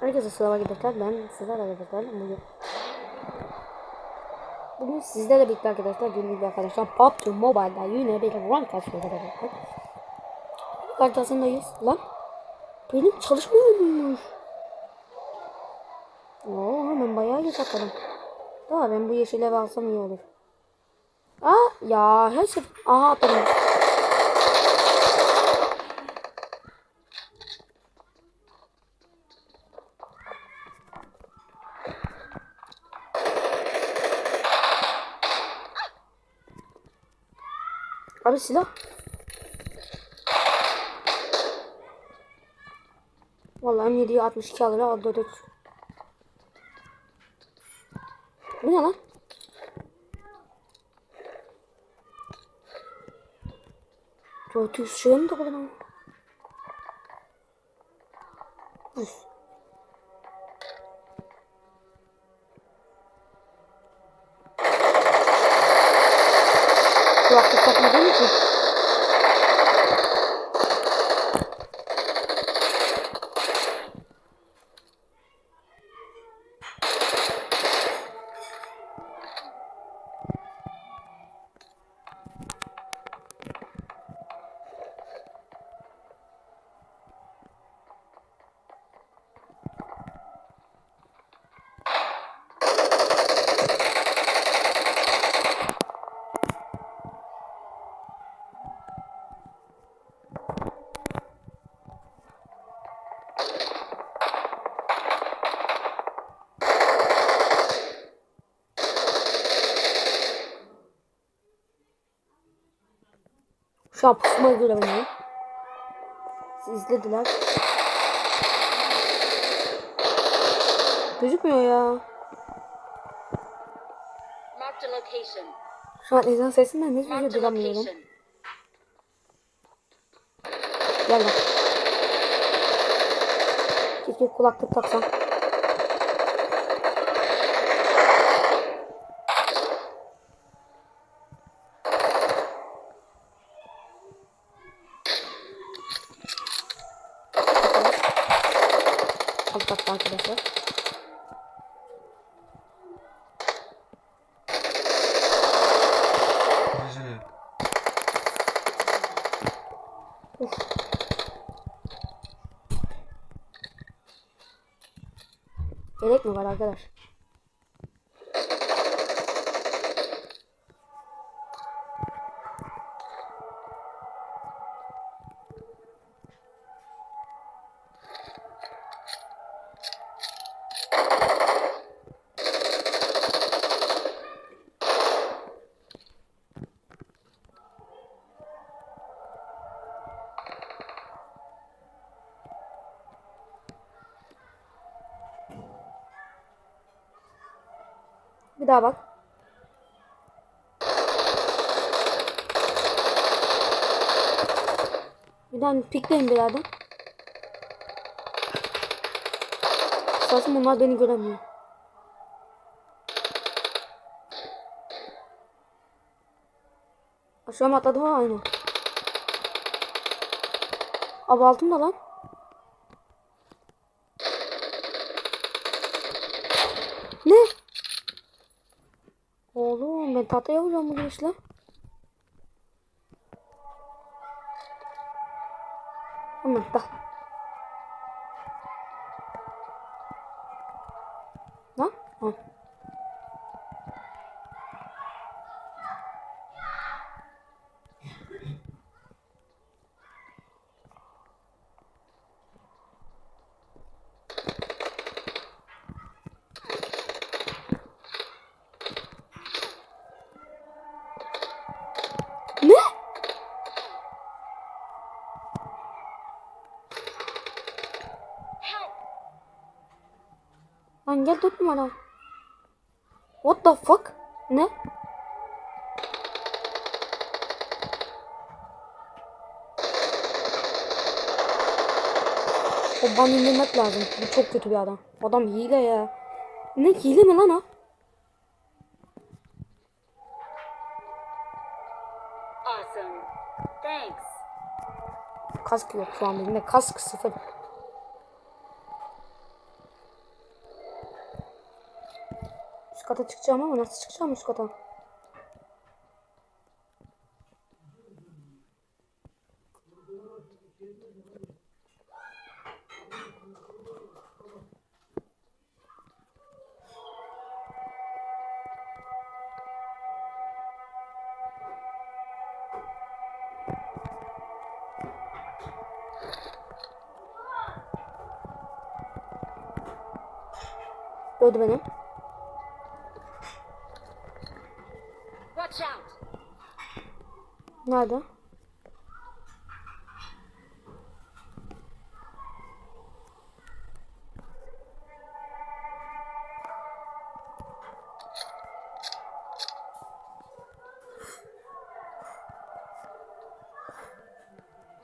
Herkese selam arkadaşlar. Ben sizler arkadaşlar. Bugün Bugün sizlerle birlikte arkadaşlar günlük arkadaşlar PUBG Mobile'da yine bir rank açıyoruz arkadaşlar. Haritasındayız. Lan benim çalışmıyormuş. Oo hemen bayağı geç atladım. Daha ben bu yeşil eve alsam iyi olur. Aa ya her şey. Aha atladım. Abi silah. Vallahi M7'yi 62 alır aldı dök. Bu ne lan? Dört yüz şey mi topladım ama? Üf. Şu an pusmayı göremiyorum. Siz izlediler. Gözükmüyor ya. Şu an ezan sesinden a duyamıyorum. location. Gel lan. Keşke kulaklık taksam. Alt katta arkadaşlar. Güzel. Gerek mi var arkadaş? Bir daha bak. Bir daha pikleyin birader. Esasım onlar beni göremiyor. Aşağı mı atladım ha aynı. Abi altımda lan. Ne? Tahta yapacağım bu girişle. Hemen da. Lan? Ha. Ne? Lan gel dört numara. What the fuck? Ne? O ban indirmek lazım. Bu çok kötü bir adam. Adam hile ya. Ne hile mi lan o? Awesome. Thanks. Kask yok şu an elimde. Kask sıfır. Kata çıkacağım ama nasıl çıkacağım üst kata? Gördü beni. Watch out! Nerede?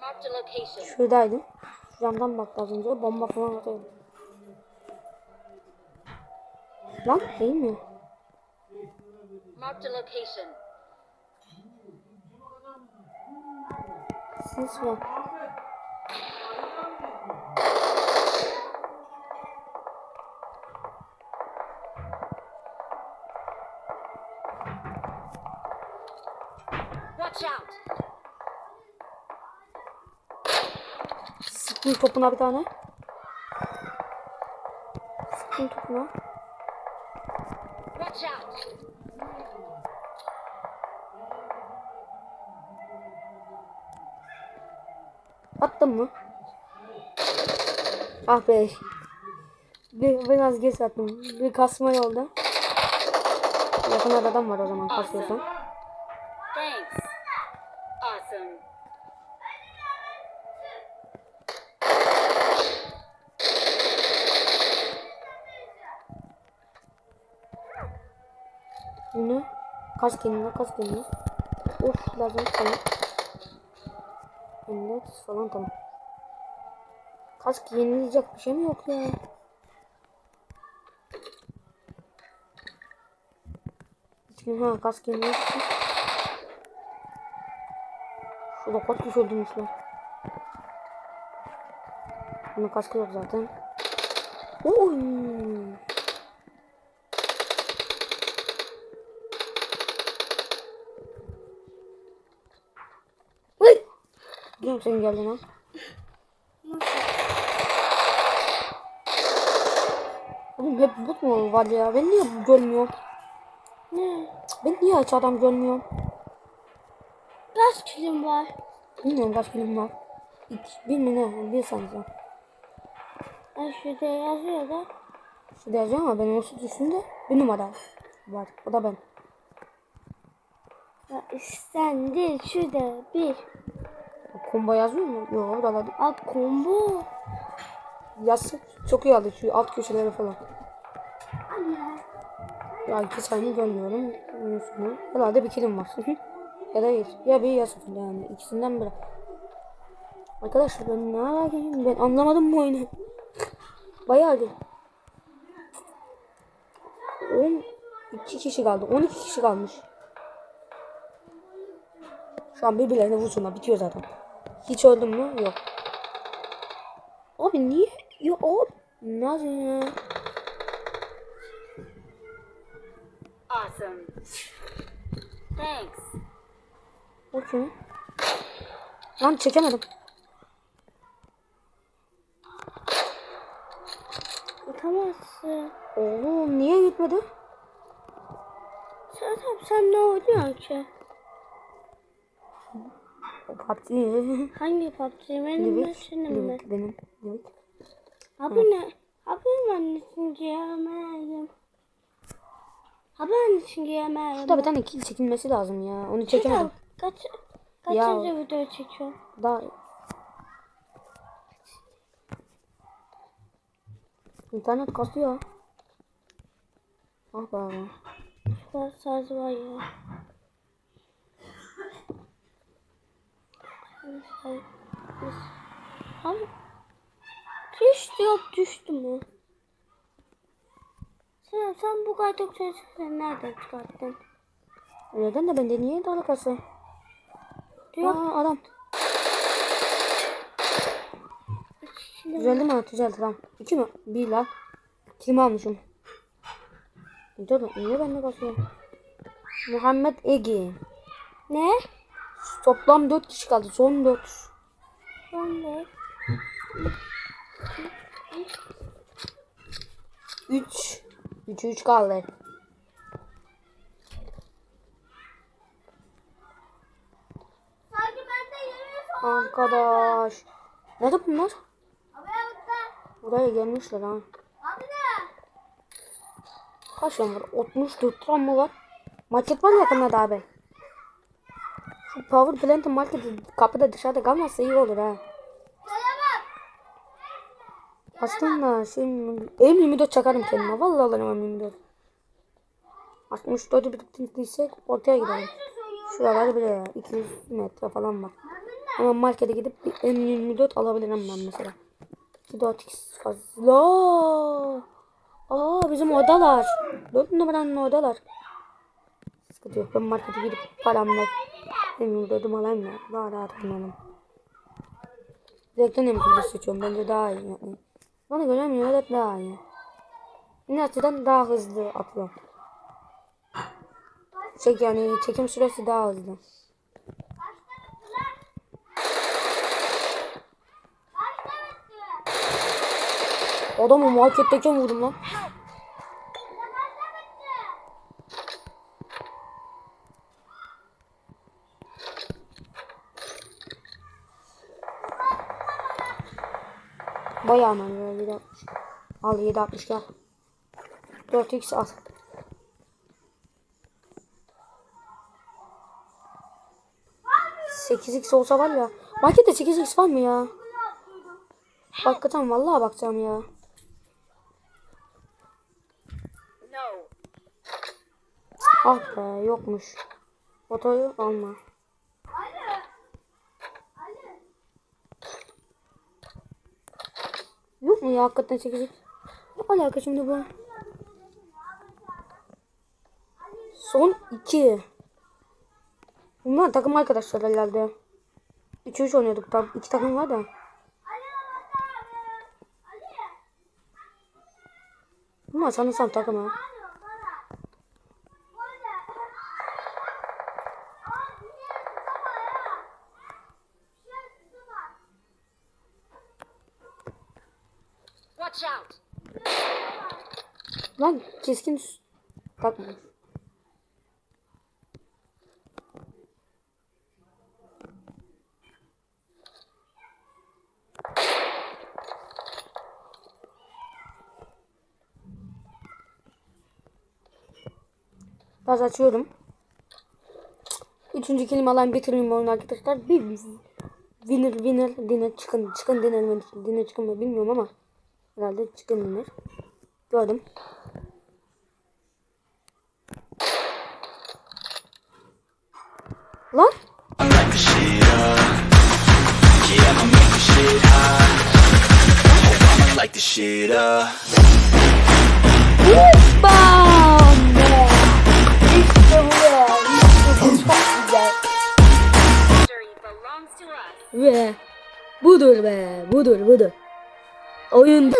Marked a location. Şuradaydı. Şu camdan baktı az önce. Bomba falan atıyordu. Lan değil mi? Marked a location. Ses var. Watch out! Sıktım topuna bir tane. Sıktım topuna. Watch out! Attım mı? Ah be. Bir, biraz geç attım. Bir kasma yolda. Yakın adam var o zaman kasıyorsan. Thanks. Awesome. Yine kas kendine kas kendine. Of lazım tamam. Millet falan tamam. Kask yenileyecek bir şey mi yok ya? Şimdi ha kask yenileyecek. Şurada kaç kişi öldürmüşler. Bunun kaskı yok zaten. Oy. Senin geldin ha. Oğlum hep but mu var ya? Ben niye görmüyorum? Ne? Ben niye hiç adam görmüyorum? Kaç kilim var? Bilmiyorum kaç film var. İki, bir mi ne? Bir sanki. Ay şurada yazıyor da. Şurada yazıyor ama benim olsun üstünde bir numara var. O da ben. Ya istendi şurada bir. Combo yazıyor mu? Yok oralarda. A combo. Yazsın. Çok iyi aldı şu alt köşeleri falan. Ya iki sayını görmüyorum. Sonu. Herhalde bir kilim var. ya da bir. Ya bir ya sıfır yani. ikisinden biri. Arkadaşlar ben ne alakayım? Ben anlamadım bu oyunu. Bayağı bir. 12 kişi kaldı. 12 kişi kalmış. Şu an birbirlerine vursunlar. Bitiyor zaten. Hiç öldüm mü? Yok. Abi niye? Ya abi. Nasıl ya? Awesome. Thanks. O kim? Lan çekemedim. Utamazsın. Oğlum niye gitmedi? Zaten sen ne oynuyorsun ki? PUBG. Hangi PUBG? Benim mi senin mi? Benim. Livik. Abi ne? Abi annesini giyemedim. Abi annesini giyemedim. Şurada bir tane kill çekilmesi lazım ya. Onu çekemedim. Kaç, Ya. kaçıncı video çekiyorsun? Daha... İnternet kasıyor. Ah be. Şu saz var ya. Düştü yok düştü mü? Sen, sen bu kadar çok sesini nereden çıkarttın? Neden de bende niye dalgası? Yok. Aa adam. Düzeldi mi? Düzeldi tamam. İki mi? Bir lan. Kim almışım? Dur niye bende basıyor? Muhammed Ege. Ne? Toplam 4 kişi kaldı. Son 4. Son ne? 3. 3 3 kaldı. Arkadaş. Nerede bunlar? Buraya gelmişler ha. Kaç tane var? 64 tane mı var? Market var yakında abi. Şu power plant marketi kapıda dışarıda kalmazsa iyi olur ha. Aslında şey M24 çakarım kendime. Vallahi alırım M24. 64'ü biriktirsek ortaya gidelim. Şuralar bile ya. 200 metre falan var. Ama markete gidip bir M24 alabilirim ben mesela. 2 4x fazla. Aa bizim odalar. 4 numaranın odalar. Sıkıntı yok. Ben markete gidip paramla M24'ümü alayım ya. Daha rahat kullanırım. Direkten M24 seçiyorum. Bence daha iyi. Yani. Bana göre M24 daha iyi. Yine açıdan daha hızlı atıyor. Çek yani çekim süresi daha hızlı. Adamı marketteyken vurdum lan. Bayağı aman ya 760. Al 760 gel. 4x al. Sekiz x olsa var ya. Markette 8x var mı ya? Bakacağım vallahi bakacağım ya. Ah be yokmuş. Fotoyu alma. Yok mu ya hakikaten 8x? Ne alaka şimdi bu? Son 2. Bunlar takım arkadaşlar herhalde. 3-3 oynuyorduk. Tam iki takım var da. Bunlar sanırsam takım ha. Watch out. Lan keskin takma. Biraz açıyorum. Üçüncü kelime alan bitireyim oyunu arkadaşlar. Bir winner winner dinner çıkın çıkın dinner mi dinner çıkın mı bilmiyorum ama herhalde çıkın dinner. Gördüm. Bam be. İşte bu be. İşte çok güzel. Ve budur be budur budur. Oyun